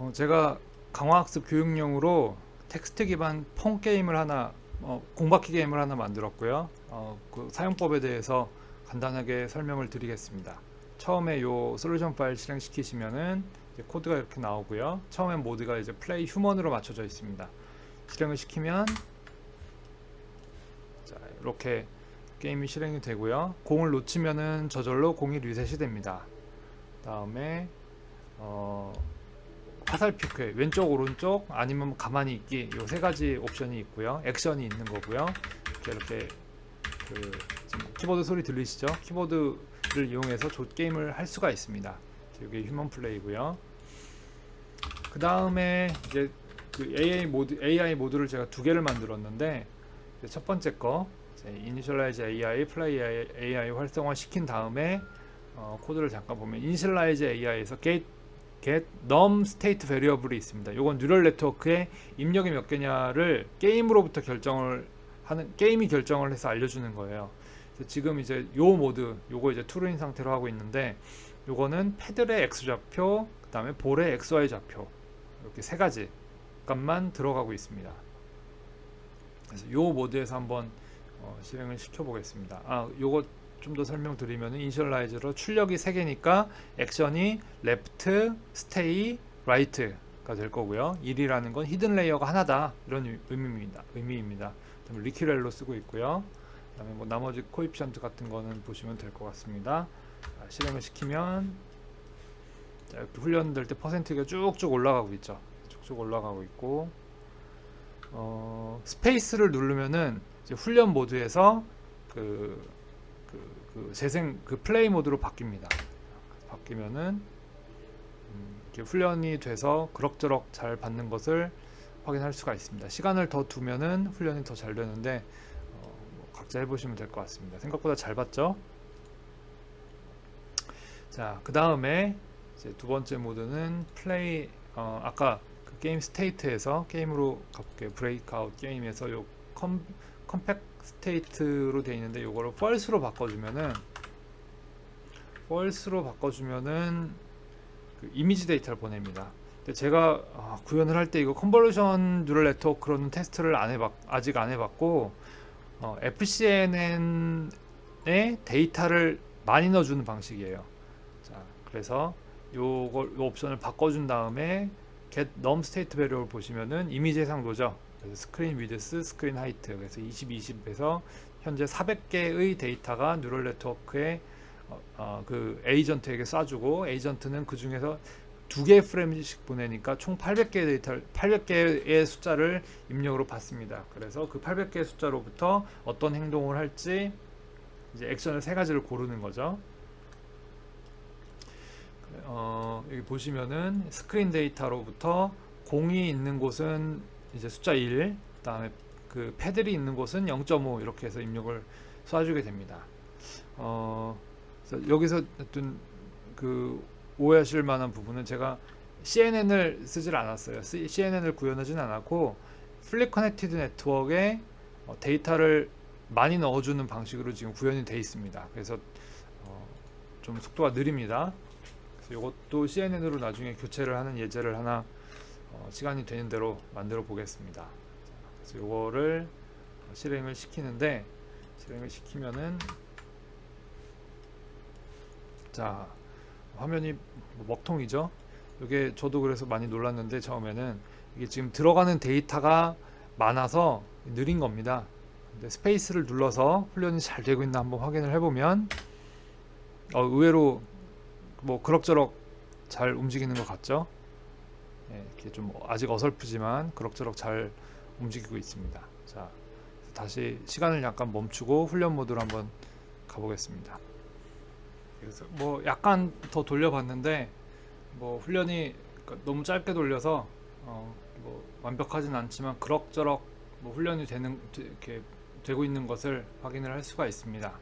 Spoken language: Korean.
어, 제가 강화학습 교육용으로 텍스트 기반 폰 게임을 하나 어, 공바퀴 게임을 하나 만들었고요. 어, 그 사용법에 대해서 간단하게 설명을 드리겠습니다. 처음에 요 솔루션 파일 실행시키시면은 코드가 이렇게 나오고요. 처음엔 모드가 이제 플레이 휴먼으로 맞춰져 있습니다. 실행을 시키면 자, 이렇게 게임이 실행이 되고요. 공을 놓치면은 저절로 공이 리셋이 됩니다. 다음에 어, 화살표 회 왼쪽 오른쪽 아니면 가만히 있기 요 세 가지 옵션이 있고요. 액션이 있는 거고요. 이렇게 그 키보드 소리 들리시죠? 키보드를 이용해서 조 게임을 할 수가 있습니다. 이게 휴먼 플레이고요. 그 다음에 이제 그 AI 모드 AI 모드를 제가 두 개를 만들었는데 첫 번째 거 이니셜라이즈 AI 플레이 AI 활성화 시킨 다음에 어, 코드를 잠깐 보면 이니셜라이즈 AI에서 get get num state variable이 있습니다. 이건 뉴럴 네트워크의 입력이 몇 개냐를 게임으로부터 결정을 하는 게임이 결정을 해서 알려주는 거예요. 지금 이제 요 모드 요거 이제 트루인 상태로 하고 있는데 요거는 패들의 x 좌표 그 다음에 볼의 xy 좌표 이렇게 세 가지 값만 들어가고 있습니다. 그래서 요 모드에서 한번 어, 실행을 시켜 보겠습니다. 아 요거 좀 더 설명드리면 이니셜라이즈로 출력이 3개니까 액션이 left, stay, right가 될 거고요. 1이라는 건 히든 레이어가 하나다 이런 의미입니다. 의미입니다. 리큐렐로 쓰고 있고요. 그다음에 뭐 나머지 코이피션트 같은 거는 보시면 될 것 같습니다. 자, 실행을 시키면 자, 이렇게 훈련될 때 퍼센트가 쭉쭉 올라가고 있죠. 쭉쭉 올라가고 있고 어, 스페이스를 누르면은 훈련 모드에서 그, 그, 그 재생 그 플레이 모드로 바뀝니다. 바뀌면은 음, 이렇게 훈련이 돼서 그럭저럭 잘 받는 것을 확인할 수가 있습니다. 시간을 더 두면은 훈련이 더 잘 되는데 어, 뭐 각자 해보시면 될 것 같습니다. 생각보다 잘 받죠? 자, 그 다음에 이제 두 번째 모드는 플레이 어, 아까 그 게임 스테이트에서 게임으로 가볼게요. 브레이크아웃 게임에서 요 컴, 컴팩 스테이트로 되어 있는데 요거를 false로 바꿔주면은 false로 바꿔주면은 그 이미지 데이터를 보냅니다. 근데 제가 아, 구현을 할 때 이거 컨볼루션 뉴럴 네트워크로는 테스트를 안 해봤 아직 안 해봤고 어, FCNN의 데이터를 많이 넣어주는 방식이에요. 자, 그래서 요걸 요 옵션을 바꿔준 다음에 get num state variable 보시면은 이미지 해상도죠. 그래서 스크린 위드스, 스크린 하이트 그래서 20, 20에서 현재 400개의 데이터가 뉴럴 네트워크에 어, 어, 그 에이전트에게 쏴주고 에이전트는 그 중에서 두 개의 프레임씩 보내니까 총 800개의 데이터, 800개의 숫자를 입력으로 받습니다. 그래서 그 800개의 숫자로부터 어떤 행동을 할지 이제 액션을 세 가지를 고르는 거죠. 어, 여기 보시면은 스크린 데이터로부터 공이 있는 곳은 이제 숫자 1, 그다음에 그 패들이 있는 곳은 0.5 이렇게 해서 입력을 쏴주게 됩니다. 어, 여기서 어떤 그 오해하실 만한 부분은 제가 CNN을 쓰질 않았어요. CNN을 구현하진 않았고 플립 커넥티드 네트워크에 어, 데이터를 많이 넣어주는 방식으로 지금 구현이 되어 있습니다. 그래서 어, 좀 속도가 느립니다. 이것도 CNN으로 나중에 교체를 하는 예제를 하나 어, 시간이 되는 대로 만들어 보겠습니다. 그래서 이거를 실행을 시키는데 실행을 시키면은 자 화면이 뭐 먹통이죠. 이게 저도 그래서 많이 놀랐는데 처음에는 이게 지금 들어가는 데이터가 많아서 느린 겁니다. 근데 스페이스를 눌러서 훈련이 잘 되고 있나 한번 확인을 해보면 어, 의외로 뭐 그럭저럭 잘 움직이는 것 같죠? 예, 이렇게 좀 아직 어설프지만 그럭저럭 잘 움직이고 있습니다. 자, 다시 시간을 약간 멈추고 훈련 모드로 한번 가보겠습니다. 그래서 뭐 약간 더 돌려봤는데 뭐 훈련이 그러니까 너무 짧게 돌려서 어, 뭐 완벽하진 않지만 그럭저럭 뭐 훈련이 되는 이렇게 되고 있는 것을 확인을 할 수가 있습니다.